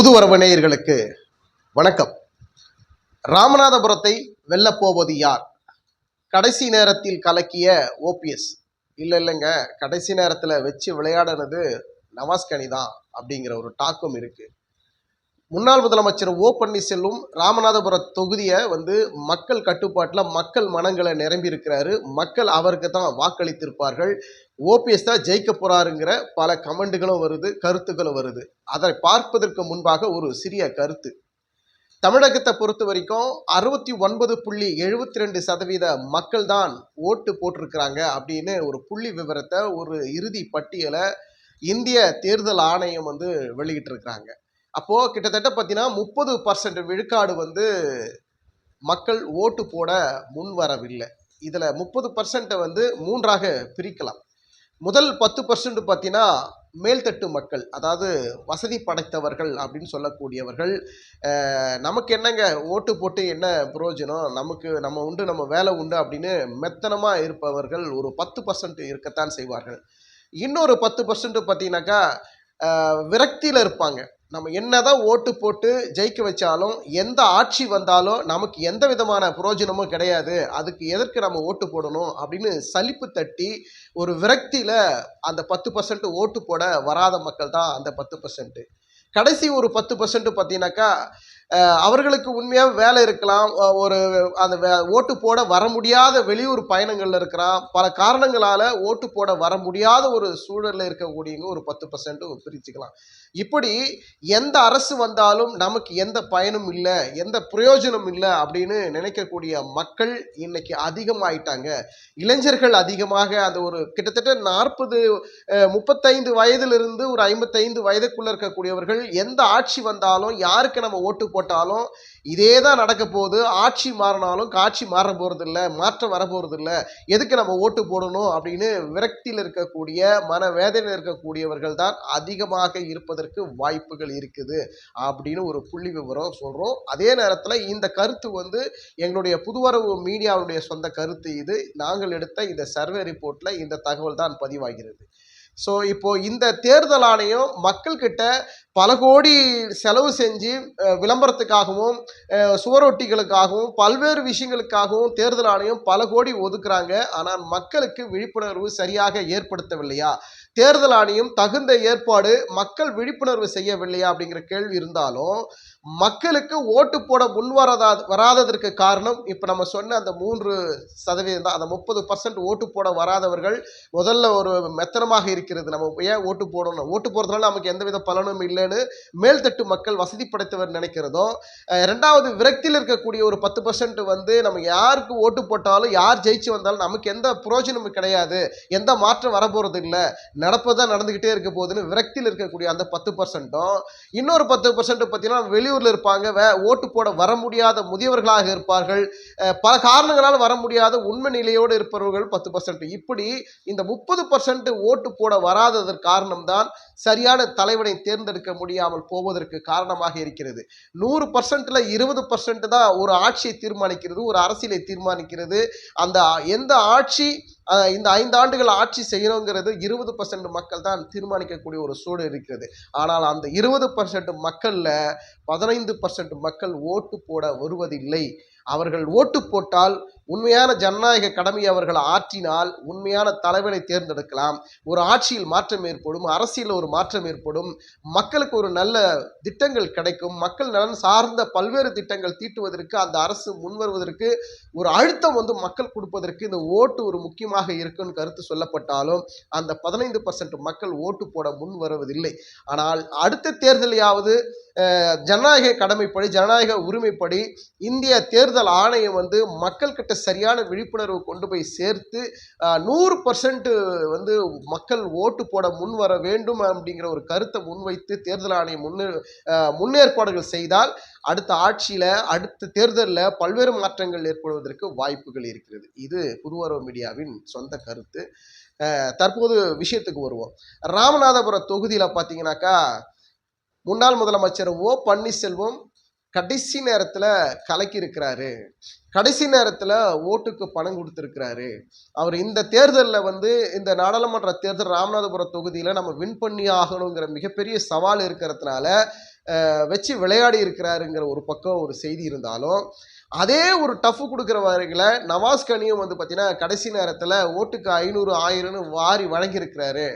புது வரவணையர்களுக்கு வணக்கம். ராமநாதபுரத்தை வெல்லப்போவது யார்? கடைசி நேரத்தில் கலக்கிய ஓபிஎஸ் இல்லை இல்லைங்க. கடைசி நேரத்தில் வச்சு விளையாடினது நவாஸ்கனி தான் அப்படிங்கிற ஒரு டாக்கும் இருக்குது முன்னாள் முதலமைச்சர் ஓ பன்னீர்செல்வம் ராமநாதபுரம் தொகுதியை வந்து மக்கள் கட்டுப்பாட்டில் மக்கள் மனங்களை நிரம்பி இருக்கிறாரு மக்கள் அவருக்கு தான் வாக்களித்திருப்பார்கள். ஓபிஎஸ் தான் ஜெயிக்க போறாருங்கிற பல கமெண்டுகளும் வருது கருத்துக்களும் வருது. அதை பார்ப்பதற்கு முன்பாக ஒரு சிறிய கருத்து. தமிழகத்தை பொறுத்த வரைக்கும் அறுபத்தி ஒன்பது புள்ளி எழுபத்தி ரெண்டு சதவீத மக்கள் தான் ஓட்டு போட்டிருக்கிறாங்க அப்படின்னு ஒரு புள்ளி விவரத்தை ஒரு இறுதி பட்டியலை இந்திய தேர்தல் ஆணையம் வந்து வெளியிட்டிருக்கிறாங்க. அப்போ கிட்டத்தட்ட பார்த்தீங்கன்னா முப்பது பர்சன்ட் விழுக்காடு வந்து மக்கள் ஓட்டு போட முன் வரவில்லை இதில் முப்பது பர்சன்ட்டை வந்து மூன்றாக பிரிக்கலாம். முதல் பத்து பர்சன்ட் பார்த்தீங்கன்னா மேல்தட்டு மக்கள் அதாவது வசதி படைத்தவர்கள் அப்படின்னு சொல்லக்கூடியவர்கள். நமக்கு என்னங்க? ஓட்டு போட்டு என்ன பிரயோஜனம் நமக்கு நம்ம உண்டு நம்ம வேலை உண்டு அப்படின்னு மெத்தனமாக இருப்பவர்கள் ஒரு பத்து பர்சன்ட் இருக்கத்தான் செய்வார்கள். இன்னொரு பத்து பர்சன்ட் பார்த்தீங்கன்னாக்கா விரக்தியில் இருப்பாங்க. நம்ம என்னதான் ஓட்டு போட்டு ஜெயிக்க வச்சாலும் எந்த ஆட்சி வந்தாலும் நமக்கு எந்த விதமான புரோஜனமும் கிடையாது. அதுக்கு எதற்கு நம்ம ஓட்டு போடணும் அப்படின்னு சலிப்பு தட்டி ஒரு விரக்தியில் அந்த பத்து பர்சன்ட் ஓட்டு போட வராத மக்கள் தான் அந்த பத்து பர்சன்ட் கடைசி ஒரு பத்து பர்சன்ட் பார்த்தீங்கன்னாக்கா அவர்களுக்கு உண்மையாக வேலை இருக்கலாம். ஒரு அந்த வே- ஓட்டு போட வர முடியாத வெளியூர் பயணங்களில் இருக்கிறான். பல காரணங்களால் ஓட்டு போட வர முடியாத ஒரு சூழலில் இருக்கக்கூடியவங்க ஒரு பத்து பர்சன்ட்டும் பிரிச்சுக்கலாம். இப்படி எந்த அரசு வந்தாலும் நமக்கு எந்த பயனும் இல்லை எந்த பிரயோஜனம் இல்லை அப்படின்னு நினைக்கக்கூடிய மக்கள் இன்னைக்கு அதிகமாயிட்டாங்க. இளைஞர்கள் அதிகமாக அந்த ஒரு கிட்டத்தட்ட நாற்பது முப்பத்தைந்து வயதிலிருந்து ஒரு ஐம்பத்தைந்து வயதுக்குள்ளே இருக்கக்கூடியவர்கள் எந்த ஆட்சி வந்தாலும் யாருக்கு நம்ம ஓட்டு போட்டாலும் இதே தான் நடக்க போகுது. ஆட்சி மாறினாலும் காட்சி மாற போகிறதில்ல மாற்றம் வர போறது எதுக்கு நம்ம ஓட்டு போடணும் அப்படின்னு விரக்தியில் இருக்கக்கூடிய மனவேதனையில் இருக்கக்கூடியவர்கள் தான் அதிகமாக இருப்பதற்கு வாய்ப்புகள் இருக்குது அப்படின்னு ஒரு புள்ளி விவரம் சொல்கிறோம் அதே நேரத்தில் இந்த கருத்து வந்து எங்களுடைய புதுவரவு மீடியாவுடைய சொந்த கருத்து இது. நாங்கள் எடுத்த இந்த சர்வே ரிப்போர்ட்டில் இந்த தகவல் தான் பதிவாகிறது. ஸோ இப்போ இந்த தேர்தல் ஆணையம் மக்கள்கிட்ட பல கோடி செலவு செஞ்சு விளம்பரத்துக்காகவும் சுவரொட்டிகளுக்காகவும் பல்வேறு விஷயங்களுக்காகவும் தேர்தல் ஆணையம் பல கோடி ஒதுக்குறாங்க. ஆனால் மக்களுக்கு விழிப்புணர்வு சரியாக ஏற்படுத்தவில்லையா? தேர்தல் ஆணையம் தகுந்த ஏற்பாடு மக்கள் விழிப்புணர்வு செய்யவில்லையா அப்படிங்கிற கேள்வி இருந்தாலும் மக்களுக்கு ஓட்டு போட முன்வரதா வராததற்கு காரணம் இப்போ நம்ம சொன்ன அந்த மூன்று சதவீதம் தான் அந்த முப்பது பர்சன்ட் ஓட்டு போட வராதவர்கள் முதல்ல ஒரு மெத்தனமாக இருக்கிறது. நம்ம ஏன் ஓட்டு போடணும்? ஓட்டு போடுறதுனால நமக்கு எந்தவித பலனும் இல்லைன்னு மேல்தட்டு மக்கள் வசதி படைத்தவர் நினைக்கிறதோ ரெண்டாவது விரக்தியில் இருக்கக்கூடிய ஒரு பத்து பர்சன்ட் வந்து நம்ம யாருக்கு ஓட்டு போட்டாலும் யார் ஜெயிச்சு வந்தாலும் நமக்கு எந்த புரோஜனமும் கிடையாது. எந்த மாற்றம் வரப்போகிறது இல்லை. நடப்பதான் நடந்துக்கிட்டே இருக்க போகுதுன்னு விரக்தியில் இருக்கக்கூடிய அந்த பத்து பர்சன்ட்டும் இன்னொரு பத்து பர்சன்ட் பார்த்தீங்கன்னா வெளியூரில் இருப்பாங்க. வே ஓட்டு போட வர முடியாத முதியவர்களாக இருப்பார்கள். பல காரணங்களால் வர முடியாத உண்மை நிலையோடு இருப்பவர்கள் பத்து பர்சன்ட் இப்படி இந்த முப்பது பர்சன்ட் ஓட்டு போட வராததற்கு காரணம் தான் சரியான தலைவனை தேர்ந்தெடுக்க முடியாமல் போவதற்கு காரணமாக இருக்கிறது. நூறு பர்சன்ட்ல இருபது பர்சன்ட் தான் ஒரு ஆட்சியை தீர்மானிக்கிறது ஒரு அரசியலை தீர்மானிக்கிறது. அந்த எந்த ஆட்சி இந்த ஐந்து ஆண்டுகள் ஆட்சி செய்யணுங்கிறது இருபது பர்சன்ட் மக்கள் தான் தீர்மானிக்கக்கூடிய ஒரு சூழல் இருக்கிறது. ஆனால் அந்த இருபது பர்சன்ட் மக்கள்ல பதினைந்து பர்சன்ட் மக்கள் ஓட்டு போட வருவதில்லை. அவர்கள் ஓட்டு போட்டால் உண்மையான ஜனநாயக கடமையை அவர்கள் ஆற்றினால் உண்மையான தலைவனை தேர்ந்தெடுக்கலாம். ஒரு ஆட்சியில் மாற்றம் ஏற்படும் அரசியலில் ஒரு மாற்றம் ஏற்படும் மக்களுக்கு ஒரு நல்ல திட்டங்கள் கிடைக்கும் மக்கள் நலன் சார்ந்த பல்வேறு திட்டங்கள் தீட்டுவதற்கு அந்த அரசு முன்வருவதற்கு ஒரு அழுத்தம் வந்து மக்கள் கொடுப்பதற்கு இந்த ஓட்டு ஒரு முக்கியமாக இருக்குன்னு கருத்து சொல்லப்பட்டாலும் அந்த பதினைந்து பர்சன்ட் மக்கள் ஓட்டு போட முன் வருவதில்லை ஆனால் அடுத்த தேர்தலையாவது ஜனநாயக கடமைப்படி ஜனநாயக உரிமைப்படி இந்திய தேர்தல் ஆணையம் வந்து மக்கள்கிட்ட சரியான விழிப்புணர்வு கொண்டு போய் சேர்த்து நூறு பர்சன்ட் வந்து மக்கள் ஓட்டு போட முன் வர வேண்டும் அப்படிங்கிற ஒரு கருத்தை முன்வைத்து தேர்தல் ஆணையம் முன்னே முன்னேற்பாடுகள் செய்தால் அடுத்த ஆட்சியில் அடுத்த தேர்தலில் பல்வேறு மாற்றங்கள் ஏற்படுவதற்கு வாய்ப்புகள் இருக்கிறது. இது புதுவரவு மீடியாவின் சொந்த கருத்து. தற்போது விஷயத்துக்கு வருவோம். ராமநாதபுரம் தொகுதியில் பார்த்தீங்கன்னாக்கா முன்னாள் முதலமைச்சர் ஓ பன்னீர்செல்வம் கடைசி நேரத்தில் கலக்கியிருக்கிறாரு. கடைசி நேரத்தில் ஓட்டுக்கு பணம் கொடுத்துருக்கிறாரு. அவர் இந்த தேர்தலில் வந்து இந்த நாடாளுமன்ற தேர்தல் ராமநாதபுரம் தொகுதியில் நம்ம வின் பண்ணி ஆகணுங்கிற மிகப்பெரிய சவால் இருக்கிறதுனால வச்சு விளையாடி இருக்கிறாருங்கிற ஒரு பக்கம் ஒரு செய்தி இருந்தாலும் அதே ஒரு டஃப் கொடுக்குற வரையில் நவாஸ் கனியும் வந்து பார்த்தீங்கன்னா கடைசி நேரத்தில் ஓட்டுக்கு ஐநூறு ஆயிரம்னு வாரி வழங்கியிருக்கிறாரு.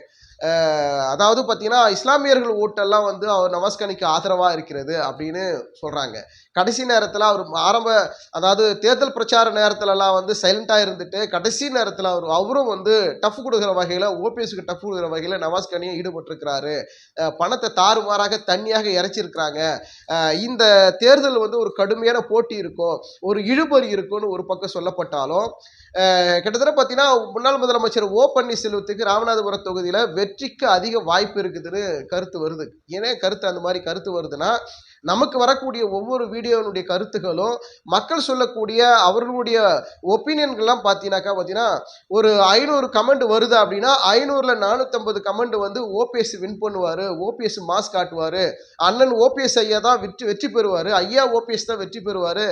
அதாவது பார்த்தீங்கன்னா இஸ்லாமியர்கள் ஓட்டெல்லாம் வந்து அவர் நவாஸ்கனிக்கு ஆதரவாக இருக்கிறது அப்படின்னு சொல்கிறாங்க கடைசி நேரத்தில் அவர் ஆரம்ப அதாவது தேர்தல் பிரச்சார நேரத்துலலாம் வந்து சைலண்டாக இருந்துட்டு கடைசி நேரத்தில் அவர் அவரும் வந்து டஃப் கொடுக்குற வகையில் ஓபிஎஸ்க்கு டஃப் கொடுக்குற வகையில் நவாஸ்கனியும் ஈடுபட்டிருக்கிறாரு. பணத்தை தாறுமாறாக தண்ணியாக இறைச்சிருக்கிறாங்க. இந்த தேர்தல் வந்து ஒரு கடுமையான போட்டி இருக்கும் ஒரு இழுபறி இருக்கும்னு ஒரு பக்கம் சொல்லப்பட்டாலும் கிட்டத்தட்ட பார்த்தீங்கன்னா முன்னாள் முதலமைச்சர் ஓ பன்னீர்செல்வத்துக்கு ராமநாதபுரம் தொகுதியில் வெற்றிக்கு அதிக வாய்ப்பு இருக்குதுன்னு கருத்து வருது. ஏன்னா கருத்து அந்த மாதிரி கருத்து வருதுன்னா நமக்கு வரக்கூடிய ஒவ்வொரு வீடியோனுடைய கருத்துக்களும் மக்கள் சொல்லக்கூடிய அவர்களுடைய ஒப்பீனியன்கள்லாம் பார்த்தீங்கன்னாக்கா பார்த்தீங்கன்னா ஒரு ஐநூறு கமெண்ட் வருது அப்படின்னா ஐநூறில் நானூற்றம்பது கமெண்ட் வந்து ஓபிஎஸ் வின் பண்ணுவார் ஓபிஎஸ் மாஸ் காட்டுவார். அண்ணன் ஓபிஎஸ் ஐயா தான் வெற்றி வெற்றி பெறுவார் ஐயா ஓபிஎஸ் தான் வெற்றி பெறுவார்.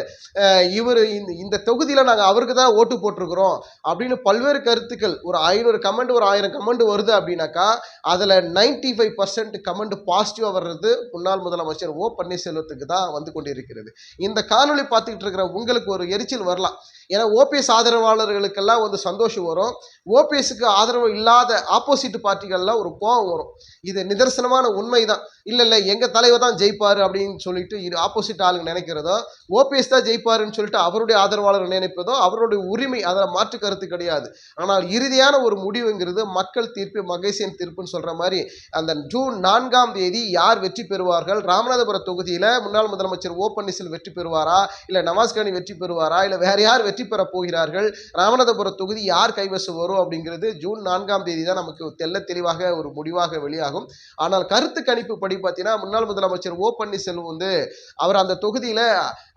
இவர் இந்த இந்த தொகுதியில் நாங்கள் அவருக்கு தான் ஓட்டு போட்டிருக்கிறோம் அப்படின்னு பல்வேறு கருத்துக்கள். ஒரு ஐநூறு கமெண்ட் ஒரு ஆயிரம் கமெண்ட் வருது அப்படின்னாக்கா அதில் நைன்டி ஃபைவ் பர்சன்ட் கமெண்ட் பாசிட்டிவாக வர்றது முன்னாள் முதலமைச்சர் ஓ செல்வத்துக்கு தான் வந்து கொண்டிருக்கிறது. இந்த காணொளி பார்த்துக்கிட்டு இருக்கிற உங்களுக்கு ஒரு எரிச்சல் வரலாம். ஏன்னா ஓபிஎஸ் ஆதரவாளர்களுக்கெல்லாம் வந்து சந்தோஷம் வரும். ஓபிஎஸ்க்கு ஆதரவு இல்லாத ஆப்போசிட் பார்ட்டிகள்லாம் ஒரு கோவம் வரும். இது நிதர்சனமான உண்மை தான் இல்லை இல்லை எங்கள் தலைவர் தான் ஜெயிப்பார் அப்படின்னு சொல்லிட்டு இது ஆப்போசிட் ஆளுங்க நினைக்கிறதோ ஓபிஎஸ் தான் ஜெயிப்பாருன்னு சொல்லிட்டு அவருடைய ஆதரவாளர்கள் நினைப்பதோ அவருடைய உரிமை அதில் மாற்று கருத்து கிடையாது. ஆனால் இறுதியான ஒரு முடிவுங்கிறது மக்கள் தீர்ப்பு மகேசியன் தீர்ப்புன்னு சொல்கிற மாதிரி அந்த ஜூன் நான்காம் தேதி யார் வெற்றி பெறுவார்கள்? ராமநாதபுரம் தொகுதியில் முன்னாள் முதலமைச்சர் ஓ பன்னீர்செல்வம் வெற்றி பெறுவாரா? இல்லை நவாஸ் வெற்றி பெறுவாரா? இல்லை வேற யார் வெற்றி வெற்றி பெறப் போகிறார்கள். ராமநாதபுரம் தொகுதி யார் கைவசம் வரும் அப்படிங்கிறது ஜூன் நான்காம் தேதி தான் நமக்கு தெல்ல தெளிவாக ஒரு முடிவாக வெளியாகும். ஆனால் கருத்து கணிப்பு படி பார்த்தீங்கன்னா முன்னாள் முதலமைச்சர் ஓ பன்னீர்செல்வம் வந்து அவர் அந்த தொகுதியில்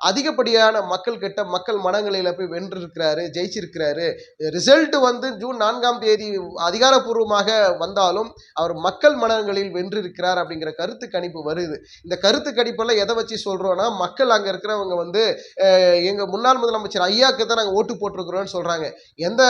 அதிகப்படியான மக்கள் கிட்ட மக்கள் மனங்களில் போய் வென்றிருக்கிறாரு ஜெயிச்சிருக்கிறாரு. ரிசல்ட் வந்து ஜூன் நான்காம் தேதி அதிகாரப்பூர்வமாக வந்தாலும் அவர் மக்கள் மனங்களில் வென்றிருக்கிறார் அப்படிங்கிற கருத்து கணிப்பு வருது. இந்த கருத்து கணிப்பெல்லாம் எதை வச்சு சொல்கிறோன்னா மக்கள் அங்கே இருக்கிறவங்க வந்து அஹ், எங்க முன்னாள் முதலமைச்சர் ஐயாக்கு தான் நாங்கள் ஓட்டு போட்டிருக்கிறோம்னு சொல்கிறாங்க எந்த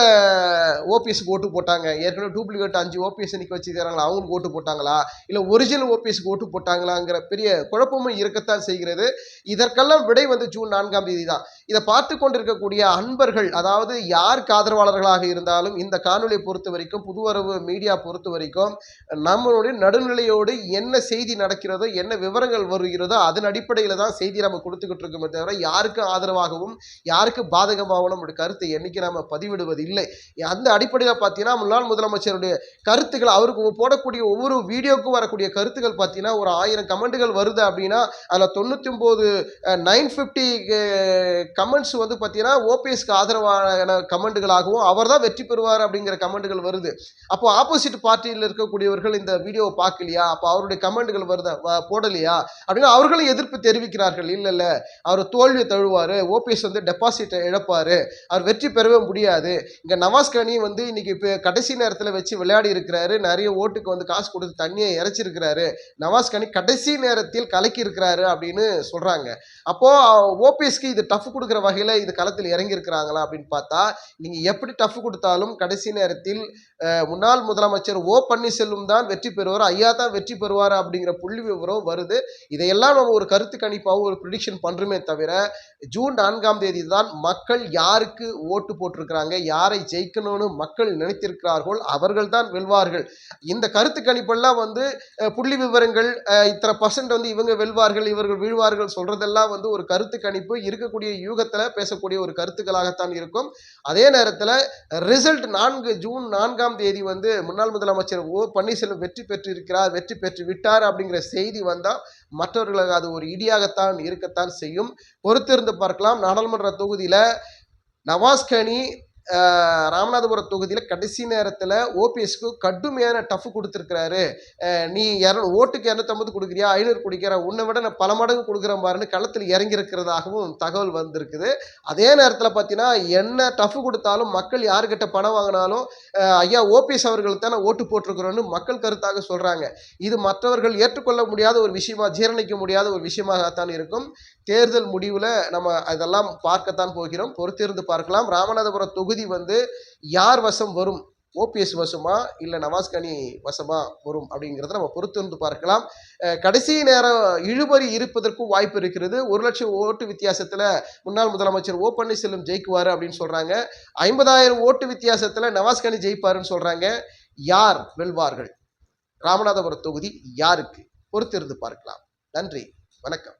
ஓபிஎஸ்க்கு ஓட்டு போட்டாங்க? ஏற்கனவே டூப்ளிகேட் அஞ்சு ஓபிஎஸ் நிற்க வச்சுக்கிறாங்களா அவங்களுக்கு ஓட்டு போட்டாங்களா? இல்லை ஒரிஜினல் ஓபிஎஸ்க்கு ஓட்டு போட்டாங்களாங்கிற பெரிய குழப்பமும் இருக்கத்தான் செய்கிறது. இதற்கெல்லாம் விடை வந்து ஜூன் நான்காம் தேதி தான் இதை பார்த்து கொண்டிருக்கக்கூடிய அன்பர்கள் அதாவது யாருக்கு ஆதரவாளர்களாக இருந்தாலும் இந்த காணொலியை பொறுத்த வரைக்கும் புதுவரவு மீடியா பொறுத்த வரைக்கும் நம்மளுடைய நடுநிலையோடு என்ன செய்தி நடக்கிறதோ என்ன விவரங்கள் வருகிறதோ அதன் அடிப்படையில் தான் செய்தி நம்ம கொடுத்துக்கிட்டு இருக்கோமே தவிர யாருக்கு ஆதரவாகவும் யாருக்கு பாதகமாகவும் நம்முடைய கருத்தை என்னைக்கு நாம பதிவிடுவது இல்லை அந்த அடிப்படையில் பார்த்தீங்கன்னா முன்னாள் முதலமைச்சருடைய கருத்துக்கள் அவருக்கு போடக்கூடிய ஒவ்வொரு வீடியோக்கும் வரக்கூடிய கருத்துக்கள் பார்த்தீங்கன்னா ஒரு ஆயிரம் கமெண்ட்டுகள் வருது அப்படின்னா அதில் தொண்ணூற்றி ஒம்பது நைன் ஃபிஃப்டி கமெண்ட்ஸ் வந்து பார்த்தீங்கன்னா ஓபிஎஸ்க்கு ஆதரவான கமெண்ட்டுகளாகவும் அவர் தான் வெற்றி பெறுவார் அப்படிங்கிற கமெண்ட்டுகள் வருது. அப்போ ஆப்போசிட் பார்ட்டியில் இருக்கக்கூடியவர்கள் இந்த வீடியோவை பார்க்கலையா அப்போ அவருடைய கமெண்ட்டுகள் வருதா? போடலையா? அப்படின்னா அவர்களும் எதிர்ப்பு தெரிவிக்கிறார்கள். இல்லை இல்லை அவர் தோல்வியை தழுவார் ஓபிஎஸ் வந்து டெபாசிட்டை இழப்பார். அவர் வெற்றி பெறவே முடியாது. இங்கே நவாஸ் கனி வந்து இன்னைக்கு இப்போ கடைசி நேரத்தில் வச்சு விளையாடி இருக்கிறாரு. நிறைய ஓட்டுக்கு வந்து காசு கொடுத்து தண்ணியை இறைச்சிருக்கிறாரு. நவாஸ் கனி கடைசி நேரத்தில் கலக்கி இருக்கிறாரு அப்படின்னு சொல்கிறாங்க அப்போது ஓபிஎஸ்க்கு இது டஃப் கொடுக்குற வகையில் இது களத்தில் இறங்கியிருக்கிறாங்களா அப்படின்னு பார்த்தா நீங்கள் எப்படி டஃப் கொடுத்தாலும் கடைசி நேரத்தில் முன்னாள் முதலமைச்சர் ஓ பன்னீர்செல்வம் தான் வெற்றி பெறுவார் ஐயா தான் வெற்றி பெறுவார் அப்படிங்கிற புள்ளி விவரம் வருது. இதையெல்லாம் நம்ம ஒரு கருத்து கணிப்பாகவும் ஒரு ப்ரிடிக்ஷன் பண்ணுறோமே தவிர ஜூன் நான்காம் தேதி தான் மக்கள் யாருக்கு ஓட்டு போட்டிருக்கிறாங்க யாரை ஜெயிக்கணும்னு மக்கள் நினைத்திருக்கிறார்கள் அவர்கள் தான் வெல்வார்கள். இந்த கருத்து கணிப்பெல்லாம் வந்து புள்ளி விவரங்கள் இத்தனை பர்சன்ட் வந்து இவங்க வெல்வார்கள் இவர்கள் வீழ்வார்கள் சொல்றதெல்லாம் வந்து ஒரு கருத்து கணிப்பு இருக்கக்கூடிய யூகத்தில் பேசக்கூடிய ஒரு கருத்துக்களாகத்தான் இருக்கும். அதே நேரத்தில் ரிசல்ட் நான்கு ஜூன் நான்காம் தேதி வந்து முன்னாள் முதலமைச்சர் ஓ பன்னீர்செல்வம் வெற்றி பெற்று இருக்கிறார் வெற்றி பெற்று விட்டார் அப்படிங்கிற செய்தி வந்தால் மற்றவர்களுக்கு அது ஒரு இடியாகத்தான் இருக்கத்தான் செய்யும். பொறுத்திருந்து பார்க்கலாம். நாடாளுமன்ற தொகுதியில் நவாஸ்கனி ராமநாதபுரம் தொகுதியில் கடைசி நேரத்தில் ஓபிஎஸ்க்கு கடுமையான டஃப் கொடுத்துருக்கிறாரு. நீ இரநூ ஓட்டுக்கு இரநூத்தம்பது கொடுக்குறியா ஐநூறு கொடுக்கிற உன்னை விட நான் பல மடங்கு கொடுக்குறேன் பாருன்னு களத்தில் இறங்கியிருக்கிறதாகவும் தகவல் வந்திருக்குது. அதே நேரத்தில் பார்த்தீங்கன்னா என்ன டஃப் கொடுத்தாலும் மக்கள் யாருக்கிட்ட பணம் வாங்கினாலும் ஐயா ஓபிஎஸ் அவர்களுக்கு தான் ஓட்டு போட்டிருக்கிறோன்னு மக்கள் கருத்தாக சொல்கிறாங்க இது மற்றவர்கள் ஏற்றுக்கொள்ள முடியாத ஒரு விஷயமா ஜீரணிக்க முடியாத ஒரு விஷயமாகத்தான் இருக்கும். தேர்தல் முடிவில் நம்ம அதெல்லாம் பார்க்கத்தான் போகிறோம். பொறுத்திருந்து பார்க்கலாம். ராமநாதபுரம் தொகுதி வந்து யார் வசம் வரும்? ஓபிஎஸ் வசமா? இல்லை நவாஸ்கனி வசமா வரும் அப்படிங்கிறத நம்ம பொறுத்து பார்க்கலாம். கடைசி நேரம் இழுபறி இருப்பதற்கும் வாய்ப்பு இருக்கிறது. ஒரு லட்சம் ஓட்டு வித்தியாசத்தில் முன்னாள் முதலமைச்சர் ஓ பன்னீர்செல்வம் ஜெயிக்குவார் அப்படின்னு சொல்கிறாங்க ஐம்பதாயிரம் ஓட்டு வித்தியாசத்தில் நவாஸ்கனி ஜெயிப்பாருன்னு சொல்கிறாங்க யார் வெல்வார்கள்? ராமநாதபுரம் தொகுதி யாருக்கு? பொறுத்திருந்து பார்க்கலாம். நன்றி. வணக்கம்.